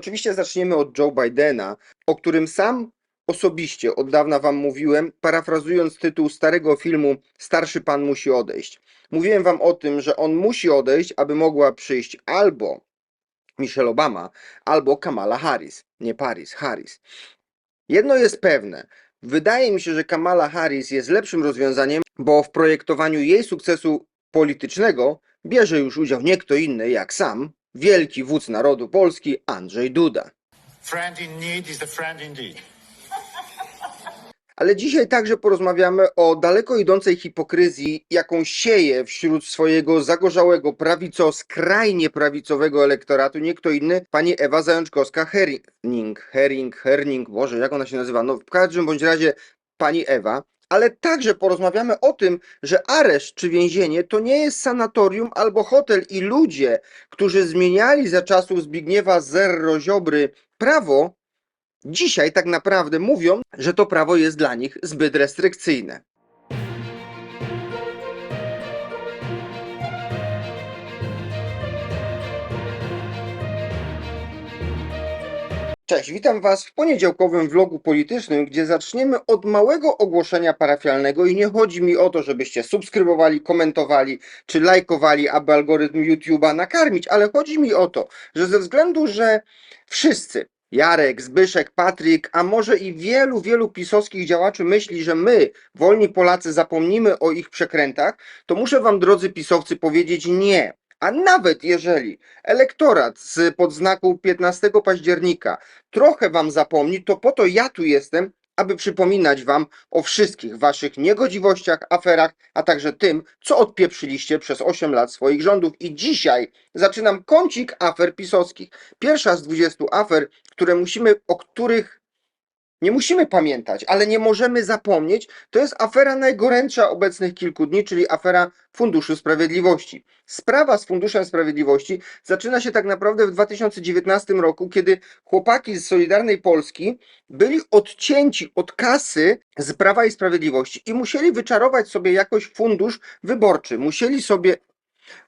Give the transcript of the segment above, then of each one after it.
Oczywiście zaczniemy od Joe Bidena, o którym sam osobiście od dawna wam mówiłem, parafrazując tytuł starego filmu Starszy pan musi odejść. Mówiłem wam o tym, że on musi odejść, aby mogła przyjść albo Michelle Obama, albo Kamala Harris. Nie Paris, Harris. Jedno jest pewne. Wydaje mi się, że Kamala Harris jest lepszym rozwiązaniem, bo w projektowaniu jej sukcesu politycznego bierze już udział nie kto inny jak sam, wielki wódz narodu Polski Andrzej Duda. Friend in need is the friend indeed. Ale dzisiaj także porozmawiamy o daleko idącej hipokryzji, jaką sieje wśród swojego zagorzałego prawico, skrajnie prawicowego elektoratu nie kto inny, pani Ewa Zajączkowska-Herring. Herring, Herring, Boże, jak ona się nazywa? No w każdym bądź razie pani Ewa. Ale także porozmawiamy o tym, że areszt czy więzienie to nie jest sanatorium albo hotel i ludzie, którzy zmieniali za czasów Zbigniewa Zerro Ziobry prawo, dzisiaj tak naprawdę mówią, że to prawo jest dla nich zbyt restrykcyjne. Cześć, witam Was w poniedziałkowym vlogu politycznym, gdzie zaczniemy od małego ogłoszenia parafialnego i nie chodzi mi o to, żebyście subskrybowali, komentowali czy lajkowali, aby algorytm YouTube'a nakarmić, ale chodzi mi o to, że ze względu, że wszyscy, Jarek, Zbyszek, Patryk, a może i wielu, wielu pisowskich działaczy myśli, że my, wolni Polacy, zapomnimy o ich przekrętach, to muszę Wam, drodzy pisowcy, powiedzieć nie. A nawet jeżeli elektorat z podznaku 15 października trochę Wam zapomni, to po to ja tu jestem, aby przypominać Wam o wszystkich Waszych niegodziwościach, aferach, a także tym, co odpieprzyliście przez 8 lat swoich rządów. I dzisiaj zaczynam kącik afer pisowskich. Pierwsza z 20 afer, które musimy, o których nie musimy pamiętać, ale nie możemy zapomnieć, to jest afera najgorętsza obecnych kilku dni, czyli afera Funduszu Sprawiedliwości. Sprawa z Funduszem Sprawiedliwości zaczyna się tak naprawdę w 2019 roku, kiedy chłopaki z Solidarnej Polski byli odcięci od kasy z Prawa i Sprawiedliwości i musieli wyczarować sobie jakoś fundusz wyborczy. Musieli sobie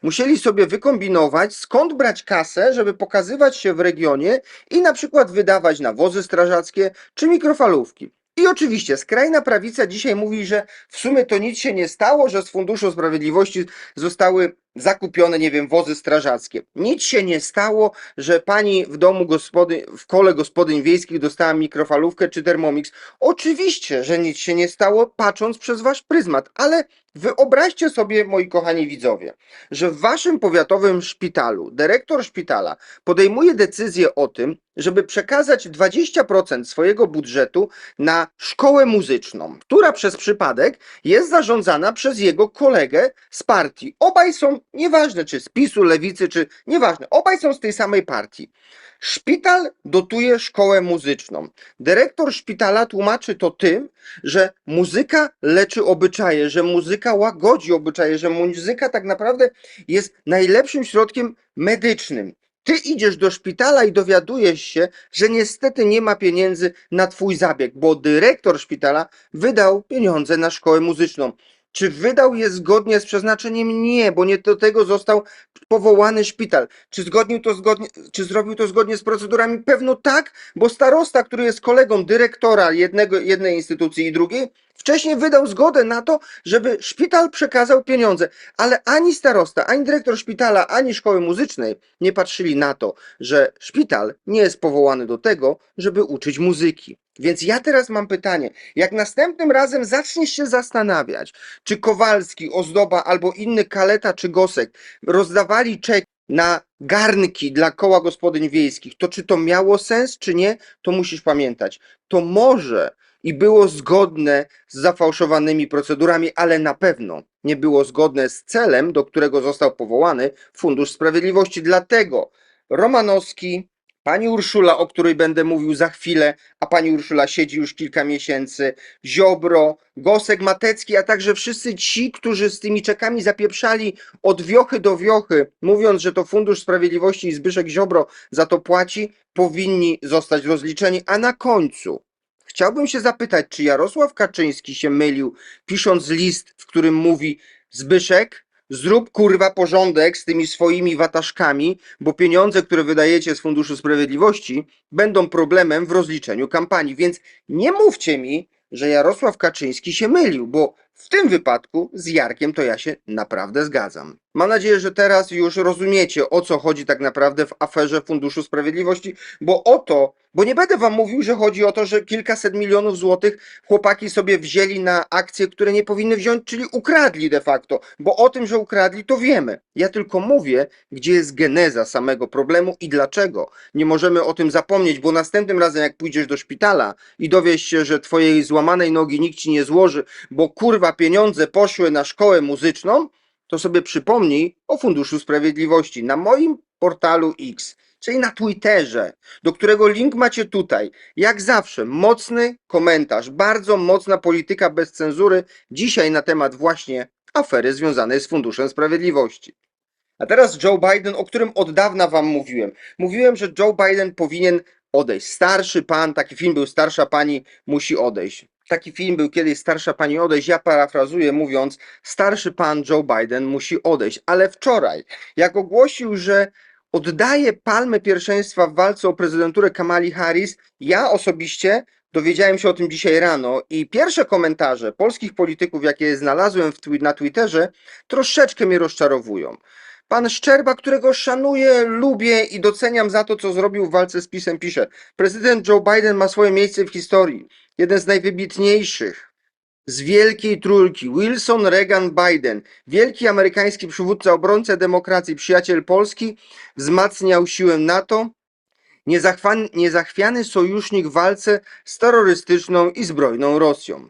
Musieli sobie wykombinować, skąd brać kasę, żeby pokazywać się w regionie i na przykład wydawać na wozy strażackie czy mikrofalówki. I oczywiście skrajna prawica dzisiaj mówi, że w sumie to nic się nie stało, że z Funduszu Sprawiedliwości zostały zakupione, nie wiem, wozy strażackie. Nic się nie stało, że pani w domu gospody, w kole gospodyń wiejskich dostała mikrofalówkę czy Thermomix. Oczywiście, że nic się nie stało, patrząc przez wasz pryzmat, ale wyobraźcie sobie, moi kochani widzowie, że w waszym powiatowym szpitalu dyrektor szpitala podejmuje decyzję o tym, żeby przekazać 20% swojego budżetu na szkołę muzyczną, która przez przypadek jest zarządzana przez jego kolegę z partii. Obaj są, nieważne czy z PiSu, lewicy, czy nieważne, obaj są z tej samej partii. Szpital dotuje szkołę muzyczną. Dyrektor szpitala tłumaczy to tym, że muzyka leczy obyczaje, że muzyka łagodzi obyczaje, że muzyka tak naprawdę jest najlepszym środkiem medycznym. Ty idziesz do szpitala i dowiadujesz się, że niestety nie ma pieniędzy na twój zabieg, bo dyrektor szpitala wydał pieniądze na szkołę muzyczną. Czy wydał je zgodnie z przeznaczeniem? Nie, bo nie do tego został powołany szpital. Czy, zgodnił to zgodnie, czy zrobił to zgodnie z procedurami? Pewno tak, bo starosta, który jest kolegą dyrektora jednego, jednej instytucji i drugiej, wcześniej wydał zgodę na to, żeby szpital przekazał pieniądze, ale ani starosta, ani dyrektor szpitala, ani szkoły muzycznej nie patrzyli na to, że szpital nie jest powołany do tego, żeby uczyć muzyki. Więc ja teraz mam pytanie, jak następnym razem zaczniesz się zastanawiać, czy Kowalski, Ozdoba albo inny Kaleta czy Gosek rozdawali czek na garnki dla koła gospodyń wiejskich, to czy to miało sens, czy nie, to musisz pamiętać. To może i było zgodne z zafałszowanymi procedurami, ale na pewno nie było zgodne z celem, do którego został powołany Fundusz Sprawiedliwości. Dlatego Romanowski, pani Urszula, o której będę mówił za chwilę, a pani Urszula siedzi już kilka miesięcy, Ziobro, Gosek Matecki, a także wszyscy ci, którzy z tymi czekami zapieprzali od wiochy do wiochy, mówiąc, że to Fundusz Sprawiedliwości i Zbyszek Ziobro za to płaci, powinni zostać rozliczeni, a na końcu Chciałbym się zapytać, czy Jarosław Kaczyński się mylił, pisząc list, w którym mówi Zbyszek, Zrób kurwa porządek z tymi swoimi wataszkami, bo pieniądze, które wydajecie z Funduszu Sprawiedliwości, będą problemem w rozliczeniu kampanii. Więc nie mówcie mi, że Jarosław Kaczyński się mylił, bo w tym wypadku z Jarkiem to ja się naprawdę zgadzam. Mam nadzieję, że teraz już rozumiecie, o co chodzi tak naprawdę w aferze Funduszu Sprawiedliwości, bo o to, bo nie będę wam mówił, że chodzi o to, że kilkaset milionów złotych chłopaki sobie wzięli na akcje, które nie powinny wziąć, czyli ukradli de facto, bo o tym, że ukradli, to wiemy. Ja tylko mówię, gdzie jest geneza samego problemu i dlaczego. Nie możemy o tym zapomnieć, bo następnym razem, jak pójdziesz do szpitala i dowiesz się, że twojej złamanej nogi nikt ci nie złoży, bo kurwa pieniądze poszły na szkołę muzyczną, to sobie przypomnij o Funduszu Sprawiedliwości na moim portalu X, czyli na Twitterze, do którego link macie tutaj. Jak zawsze, mocny komentarz, bardzo mocna polityka bez cenzury, dzisiaj na temat właśnie afery związanej z Funduszem Sprawiedliwości. A teraz Joe Biden, o którym od dawna wam mówiłem. Mówiłem, że Joe Biden powinien odejść. Starszy pan, taki film był Starsza pani musi odejść. Taki film był kiedyś Starsza pani odejść. Ja parafrazuję mówiąc, starszy pan Joe Biden musi odejść. Ale wczoraj, jak ogłosił, że oddaje palmę pierwszeństwa w walce o prezydenturę Kamali Harris, ja osobiście dowiedziałem się o tym dzisiaj rano i pierwsze komentarze polskich polityków, jakie znalazłem na Twitterze, troszeczkę mnie rozczarowują. Pan Szczerba, którego szanuję, lubię i doceniam za to, co zrobił w walce z PiSem, pisze: Prezydent Joe Biden ma swoje miejsce w historii. Jeden z najwybitniejszych z wielkiej trójki Wilson, Reagan, Biden. Wielki amerykański przywódca, obrońca demokracji, przyjaciel Polski, wzmacniał siłę NATO. Niezachwiany sojusznik w walce z terrorystyczną i zbrojną Rosją.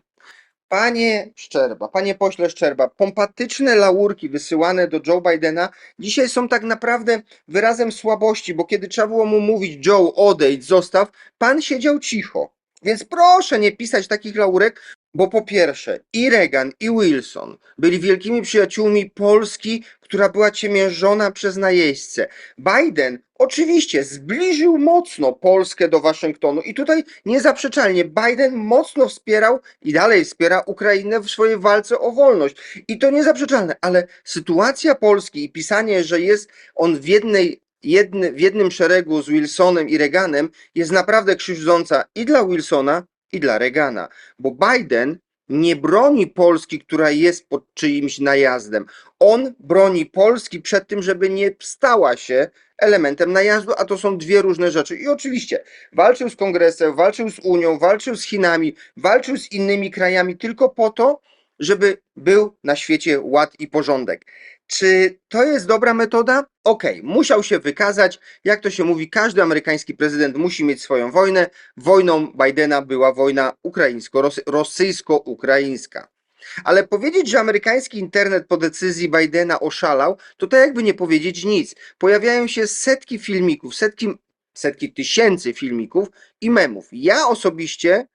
Panie Szczerba, panie pośle Szczerba, pompatyczne laurki wysyłane do Joe Bidena dzisiaj są tak naprawdę wyrazem słabości, bo kiedy trzeba było mu mówić Joe odejdź, zostaw, pan siedział cicho. Więc proszę nie pisać takich laurek, bo po pierwsze i Reagan i Wilson byli wielkimi przyjaciółmi Polski, która była ciemiężona przez najeźdźcę. Biden oczywiście zbliżył mocno Polskę do Waszyngtonu i tutaj niezaprzeczalnie Biden mocno wspierał i dalej wspiera Ukrainę w swojej walce o wolność. I to niezaprzeczalne, ale sytuacja Polski i pisanie, że jest on w jednej jedny, w jednym szeregu z Wilsonem i Reaganem jest naprawdę krzywdząca i dla Wilsona, i dla Reagana, bo Biden nie broni Polski, która jest pod czyimś najazdem. On broni Polski przed tym, żeby nie stała się elementem najazdu, a to są dwie różne rzeczy. I oczywiście walczył z Kongresem, walczył z Unią, walczył z Chinami, walczył z innymi krajami tylko po to, żeby był na świecie ład i porządek. Czy to jest dobra metoda? Okej, musiał się wykazać. Jak to się mówi, każdy amerykański prezydent musi mieć swoją wojnę. Wojną Bidena była wojna ukraińsko-rosyjsko-ukraińska. Ale powiedzieć, że amerykański internet po decyzji Bidena oszalał, to tak jakby nie powiedzieć nic. Pojawiają się setki filmików, setki, setki tysięcy filmików i memów. Ja osobiście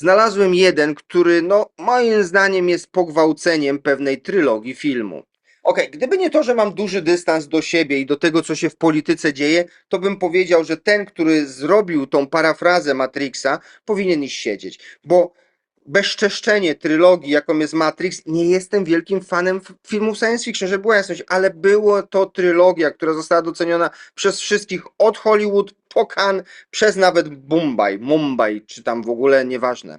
Znalazłem jeden, który no moim zdaniem jest pogwałceniem pewnej trylogii filmu. Okej, gdyby nie to, że mam duży dystans do siebie i do tego, co się w polityce dzieje, to bym powiedział, że ten, który zrobił tą parafrazę Matrixa, powinien iść siedzieć, bo bezczeszczenie trylogii, jaką jest Matrix, nie jestem wielkim fanem filmów science fiction, żeby była jasność, ale było to trylogia, która została doceniona przez wszystkich od Hollywood po Cannes, przez nawet Mumbai, Mumbai, czy tam w ogóle nieważne.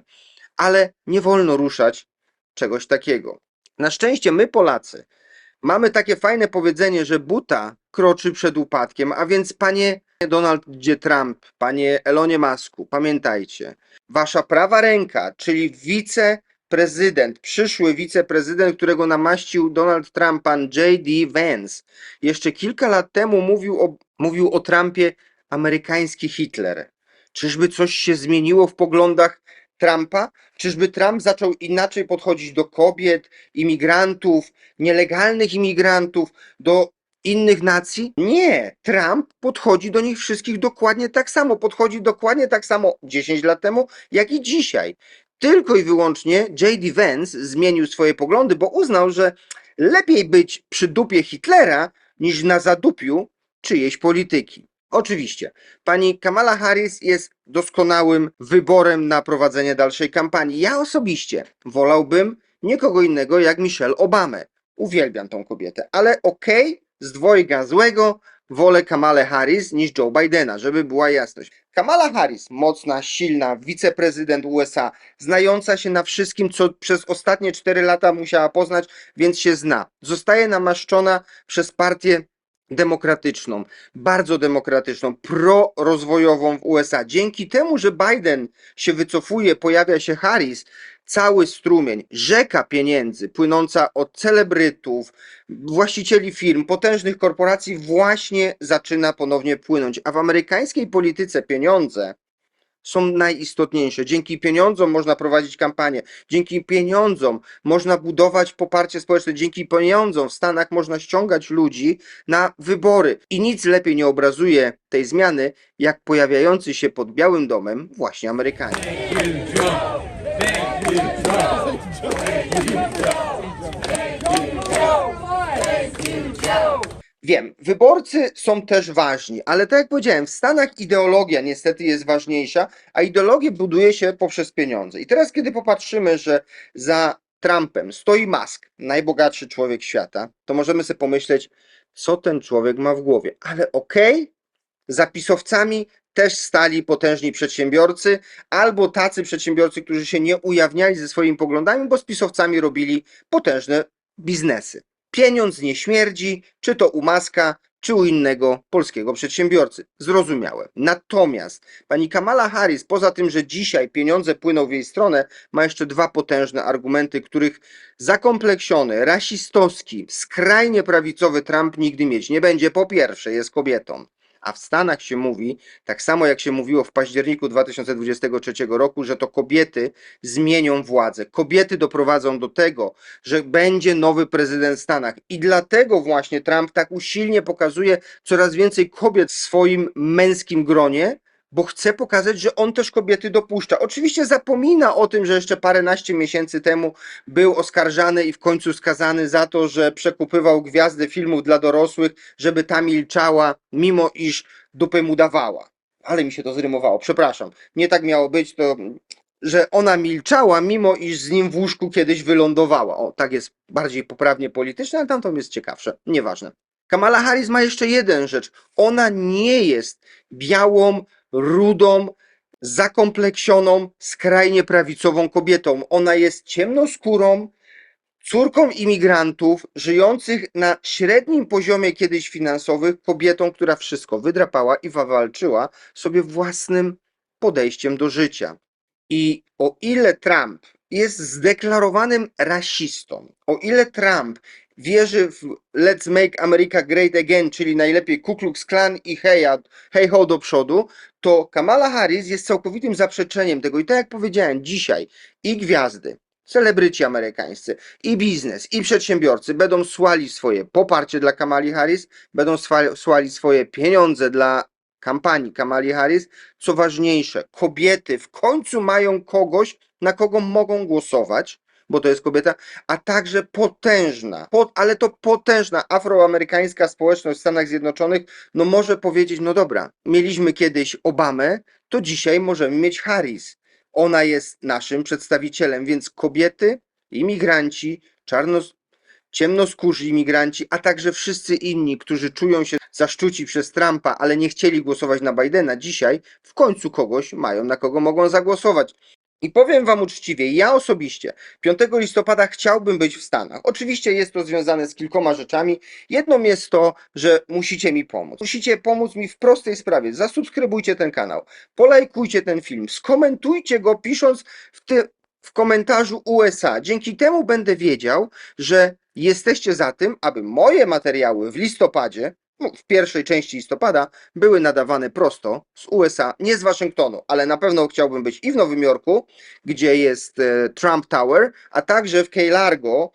Ale nie wolno ruszać czegoś takiego. Na szczęście my Polacy mamy takie fajne powiedzenie, że buta kroczy przed upadkiem, a więc panie Donald J. Trump, panie Elonie Masku, pamiętajcie, wasza prawa ręka, czyli wiceprezydent, przyszły wiceprezydent, którego namaścił Donald Trump, pan J.D. Vance, jeszcze kilka lat temu mówił o, mówił o Trumpie amerykański Hitler. Czyżby coś się zmieniło w poglądach Trumpa? Czyżby Trump zaczął inaczej podchodzić do kobiet, imigrantów, nielegalnych imigrantów, do innych nacji? Nie, Trump podchodzi do nich wszystkich dokładnie tak samo. Podchodzi dokładnie tak samo 10 lat temu, jak i dzisiaj. Tylko i wyłącznie J.D. Vance zmienił swoje poglądy, bo uznał, że lepiej być przy dupie Hitlera niż na zadupiu czyjejś polityki. Oczywiście, pani Kamala Harris jest doskonałym wyborem na prowadzenie dalszej kampanii. Ja osobiście wolałbym nikogo innego jak Michelle Obamę. Uwielbiam tą kobietę, ale okej, z dwojga złego wolę Kamalę Harris niż Joe Bidena, żeby była jasność. Kamala Harris, mocna, silna, wiceprezydent USA, znająca się na wszystkim, co przez ostatnie 4 lata musiała poznać, więc się zna. Zostaje namaszczona przez partię demokratyczną, bardzo demokratyczną, prorozwojową w USA. Dzięki temu, że Biden się wycofuje, pojawia się Harris, cały strumień, rzeka pieniędzy płynąca od celebrytów, właścicieli firm, potężnych korporacji właśnie zaczyna ponownie płynąć. A w amerykańskiej polityce pieniądze są najistotniejsze. Dzięki pieniądzom można prowadzić kampanię, dzięki pieniądzom można budować poparcie społeczne, dzięki pieniądzom w Stanach można ściągać ludzi na wybory. I nic lepiej nie obrazuje tej zmiany, jak pojawiający się pod Białym Domem właśnie Amerykanie. Wiem, wyborcy są też ważni, ale tak jak powiedziałem, w Stanach ideologia niestety jest ważniejsza, a ideologię buduje się poprzez pieniądze. I teraz, kiedy popatrzymy, że za Trumpem stoi Musk, najbogatszy człowiek świata, to możemy sobie pomyśleć, co ten człowiek ma w głowie. Ale okej, za pisowcami też stali potężni przedsiębiorcy, albo tacy przedsiębiorcy, którzy się nie ujawniali ze swoimi poglądami, bo z pisowcami robili potężne biznesy. Pieniądz nie śmierdzi, czy to u Maska, czy u innego polskiego przedsiębiorcy. Zrozumiałe. Natomiast pani Kamala Harris, poza tym, że dzisiaj pieniądze płyną w jej stronę, ma jeszcze dwa potężne argumenty, których zakompleksiony, rasistowski, skrajnie prawicowy Trump nigdy mieć nie będzie. Po pierwsze, jest kobietą. A w Stanach się mówi, tak samo jak się mówiło w październiku 2023 roku, że to kobiety zmienią władzę. Kobiety doprowadzą do tego, że będzie nowy prezydent w Stanach. I dlatego właśnie Trump tak usilnie pokazuje coraz więcej kobiet w swoim męskim gronie, bo chce pokazać, że on też kobiety dopuszcza. Oczywiście zapomina o tym, że jeszcze paręnaście miesięcy temu był oskarżany i w końcu skazany za to, że przekupywał gwiazdę filmów dla dorosłych, żeby ta milczała, mimo iż dupę mu dawała. Ale mi się to zrymowało, przepraszam. Nie tak miało być, to że ona milczała, mimo iż z nim w łóżku kiedyś wylądowała. O, tak jest bardziej poprawnie polityczne, ale tamto jest ciekawsze. Nieważne. Kamala Harris ma jeszcze jeden rzecz. Ona nie jest białą, rudą, zakompleksioną, skrajnie prawicową kobietą. Ona jest ciemnoskórą, córką imigrantów, żyjących na średnim poziomie kiedyś finansowych, kobietą, która wszystko wydrapała i wywalczyła sobie własnym podejściem do życia. I o ile Trump jest zdeklarowanym rasistą, o ile Trump wierzy w Let's Make America Great Again, czyli najlepiej Ku Klux Klan i heja, hej ho do przodu, to Kamala Harris jest całkowitym zaprzeczeniem tego. I tak jak powiedziałem, dzisiaj i gwiazdy, celebryci amerykańscy, i biznes, i przedsiębiorcy będą słali swoje poparcie dla Kamali Harris, będą słali swoje pieniądze dla kampanii Kamali Harris. Co ważniejsze, kobiety w końcu mają kogoś, na kogo mogą głosować, bo to jest kobieta, a także potężna, pot, ale to potężna afroamerykańska społeczność w Stanach Zjednoczonych, no może powiedzieć, no dobra, mieliśmy kiedyś Obamę, to dzisiaj możemy mieć Harris. Ona jest naszym przedstawicielem, więc kobiety, imigranci, czarno, ciemnoskórzy imigranci, a także wszyscy inni, którzy czują się zaszczuci przez Trumpa, ale nie chcieli głosować na Bidena, dzisiaj w końcu kogoś mają, na kogo mogą zagłosować. I powiem Wam uczciwie, ja osobiście 5 listopada chciałbym być w Stanach. Oczywiście jest to związane z kilkoma rzeczami. Jedną jest to, że musicie mi pomóc. Musicie pomóc mi w prostej sprawie. Zasubskrybujcie ten kanał, polajkujcie ten film, skomentujcie go pisząc w, ty, w komentarzu USA. Dzięki temu będę wiedział, że jesteście za tym, aby moje materiały w listopadzie, w pierwszej części listopada, były nadawane prosto z USA, nie z Waszyngtonu, ale na pewno chciałbym być i w Nowym Jorku, gdzie jest e, Trump Tower, a także w Key Largo,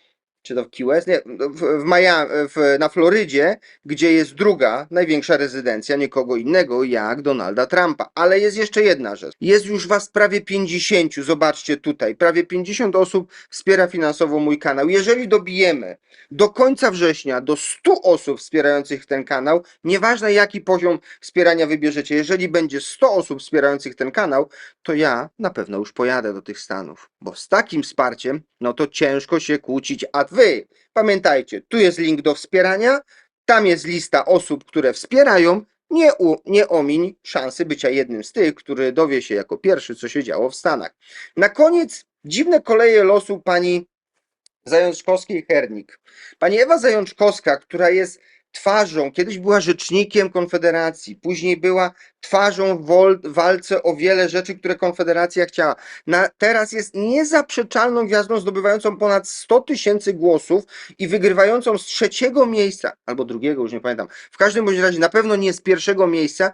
czy to w Key West, nie, w, w Miami, w, na Florydzie, gdzie jest druga największa rezydencja nikogo innego jak Donalda Trumpa. Ale jest jeszcze jedna rzecz. Jest już was prawie 50, zobaczcie tutaj, prawie 50 osób wspiera finansowo mój kanał. Jeżeli dobijemy do końca września do 100 osób wspierających ten kanał, nieważne jaki poziom wspierania wybierzecie, jeżeli będzie 100 osób wspierających ten kanał, to ja na pewno już pojadę do tych Stanów, bo z takim wsparciem, no to ciężko się kłócić, a wy pamiętajcie, tu jest link do wspierania, tam jest lista osób, które wspierają, nie, u, nie omiń szansy bycia jednym z tych, który dowie się jako pierwszy, co się działo w Stanach. Na koniec dziwne koleje losu pani Zajączkowskiej-Hernik. Pani Ewa Zajączkowska, która jest twarzą, kiedyś była rzecznikiem Konfederacji, później była twarzą w walce o wiele rzeczy, które Konfederacja chciała. Na, teraz jest niezaprzeczalną gwiazdą zdobywającą ponad 100 tysięcy głosów i wygrywającą z trzeciego miejsca, albo drugiego, już nie pamiętam. W każdym bądź razie na pewno nie z pierwszego miejsca,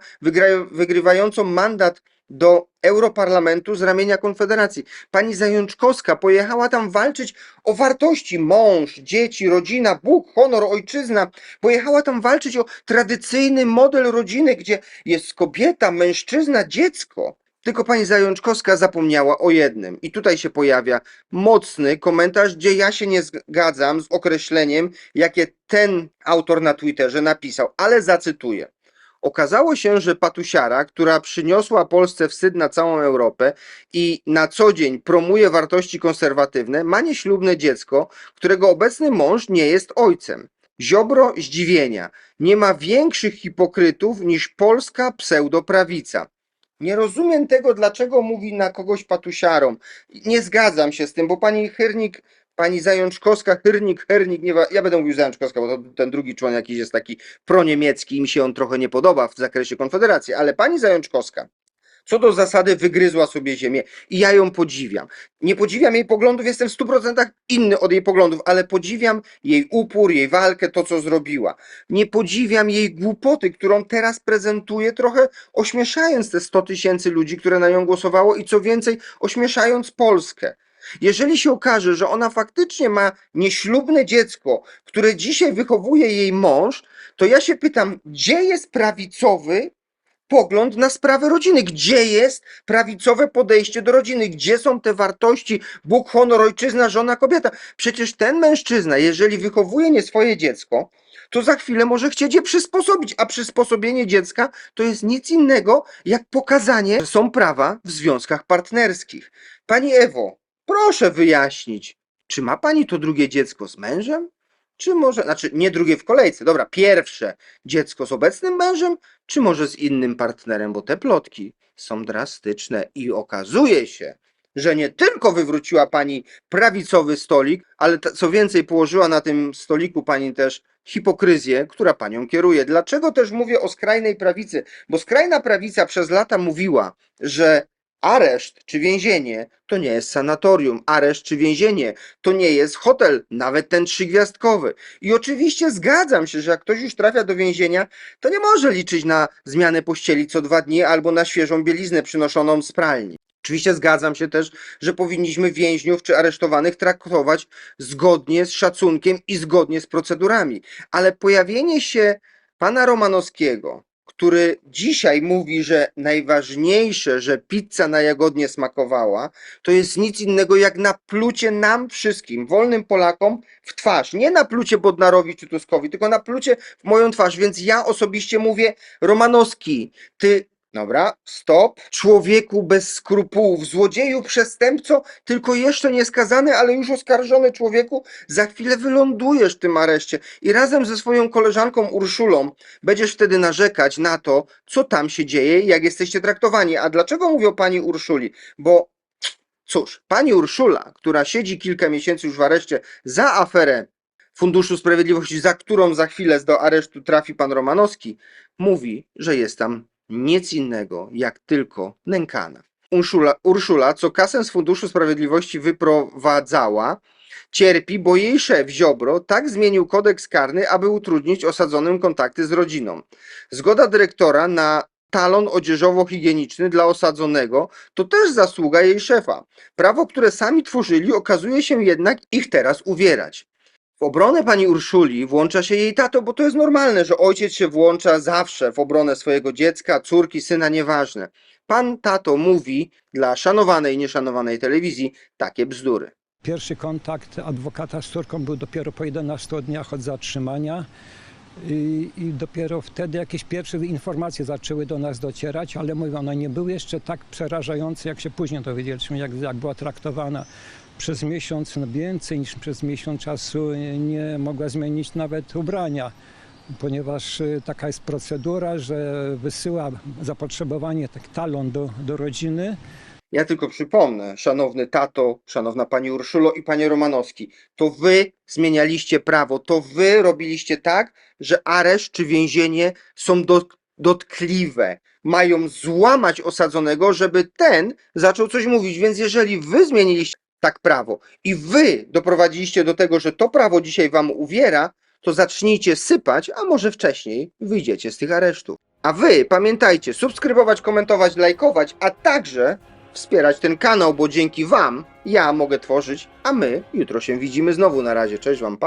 wygrywającą mandat do Europarlamentu z ramienia Konfederacji. Pani Zajączkowska pojechała tam walczyć o wartości mąż, dzieci, rodzina, Bóg, honor, ojczyzna. Pojechała tam walczyć o tradycyjny model rodziny, gdzie jest kobieta, mężczyzna, dziecko. Tylko pani Zajączkowska zapomniała o jednym. I tutaj się pojawia mocny komentarz, gdzie ja się nie zgadzam z określeniem, jakie ten autor na Twitterze napisał, ale zacytuję. Okazało się, że patusiara, która przyniosła Polsce wstyd na całą Europę i na co dzień promuje wartości konserwatywne, ma nieślubne dziecko, którego obecny mąż nie jest ojcem. Ziobro zdziwienia. Nie ma większych hipokrytów niż polska pseudoprawica. Nie rozumiem tego, dlaczego mówi na kogoś patusiarą. Nie zgadzam się z tym, bo pani Hyrnik, pani Zajączkowska, Hyrnik, Hernik, nie, ja będę mówił Zajączkowska, bo to ten drugi członek jakiś jest taki proniemiecki i mi się on trochę nie podoba w zakresie Konfederacji, ale pani Zajączkowska co do zasady wygryzła sobie ziemię i ja ją podziwiam. Nie podziwiam jej poglądów, jestem w 100% inny od jej poglądów, ale podziwiam jej upór, jej walkę, to co zrobiła. Nie podziwiam jej głupoty, którą teraz prezentuje, trochę ośmieszając te 100 tysięcy ludzi, które na nią głosowało i co więcej, ośmieszając Polskę. Jeżeli się okaże, że ona faktycznie ma nieślubne dziecko, które dzisiaj wychowuje jej mąż, to ja się pytam, gdzie jest prawicowy pogląd na sprawę rodziny? Gdzie jest prawicowe podejście do rodziny? Gdzie są te wartości Bóg, honor, ojczyzna, żona, kobieta? Przecież ten mężczyzna, jeżeli wychowuje nie swoje dziecko, to za chwilę może chcieć je przysposobić, a przysposobienie dziecka to jest nic innego jak pokazanie, że są prawa w związkach partnerskich. Pani Ewo, proszę wyjaśnić, czy ma pani to drugie dziecko z mężem? Czy może, znaczy nie drugie w kolejce, dobra, pierwsze dziecko z obecnym mężem, czy może z innym partnerem, bo te plotki są drastyczne i okazuje się, że nie tylko wywróciła pani prawicowy stolik, ale co więcej, położyła na tym stoliku pani też hipokryzję, która panią kieruje. Dlaczego też mówię o skrajnej prawicy? Bo skrajna prawica przez lata mówiła, że areszt czy więzienie to nie jest sanatorium, areszt czy więzienie to nie jest hotel, nawet ten trzygwiazdkowy. I oczywiście zgadzam się, że jak ktoś już trafia do więzienia, to nie może liczyć na zmianę pościeli co dwa dni albo na świeżą bieliznę przynoszoną z pralni. Oczywiście zgadzam się też, że powinniśmy więźniów czy aresztowanych traktować zgodnie z szacunkiem i zgodnie z procedurami. Ale pojawienie się pana Romanowskiego, który dzisiaj mówi, że najważniejsze, że pizza na jagodnie smakowała, to jest nic innego jak naplucie nam wszystkim, wolnym Polakom, w twarz. Nie naplucie Bodnarowi czy Tuskowi, tylko naplucie w moją twarz. Więc ja osobiście mówię, Romanowski, ty Dobra, stop. Człowieku bez skrupułów, złodzieju, przestępco, tylko jeszcze nie skazany, ale już oskarżony człowieku, za chwilę wylądujesz w tym areszcie i razem ze swoją koleżanką Urszulą będziesz wtedy narzekać na to, co tam się dzieje i jak jesteście traktowani. A dlaczego mówię o pani Urszuli? Bo cóż, pani Urszula, która siedzi kilka miesięcy już w areszcie za aferę Funduszu Sprawiedliwości, za którą za chwilę do aresztu trafi pan Romanowski, mówi, że jest tam nic innego jak tylko nękana. Urszula, Urszula, co kasę z Funduszu Sprawiedliwości wyprowadzała, cierpi, bo jej szef Ziobro tak zmienił kodeks karny, aby utrudnić osadzonym kontakty z rodziną. Zgoda dyrektora na talon odzieżowo-higieniczny dla osadzonego to też zasługa jej szefa. Prawo, które sami tworzyli, okazuje się jednak ich teraz uwierać. Obronę pani Urszuli włącza się jej tato, bo to jest normalne, że ojciec się włącza zawsze w obronę swojego dziecka, córki, syna, nieważne. Pan tato mówi dla szanowanej i nieszanowanej telewizji takie bzdury. Pierwszy kontakt adwokata z córką był dopiero po 11 dniach od zatrzymania. I, I dopiero wtedy jakieś pierwsze informacje zaczęły do nas docierać, ale mówię, one nie były jeszcze tak przerażające, jak się później dowiedzieliśmy, jak, jak była traktowana. Przez miesiąc, no więcej niż przez miesiąc czasu nie- mogła zmienić nawet ubrania, ponieważ y, taka jest procedura, że wysyła zapotrzebowanie, tak talon do, do rodziny, Ja tylko przypomnę, szanowny tato, szanowna pani Urszulo i panie Romanowski, to wy zmienialiście prawo, to wy robiliście tak, że areszt czy więzienie są do, dotkliwe. Mają złamać osadzonego, żeby ten zaczął coś mówić. Więc jeżeli wy zmieniliście tak prawo i wy doprowadziliście do tego, że to prawo dzisiaj wam uwiera, to zacznijcie sypać, a może wcześniej wyjdziecie z tych aresztów. A wy pamiętajcie, subskrybować, komentować, lajkować, a także wspierać ten kanał, bo dzięki wam ja mogę tworzyć, a my jutro się widzimy znowu. Na razie, cześć wam, pa!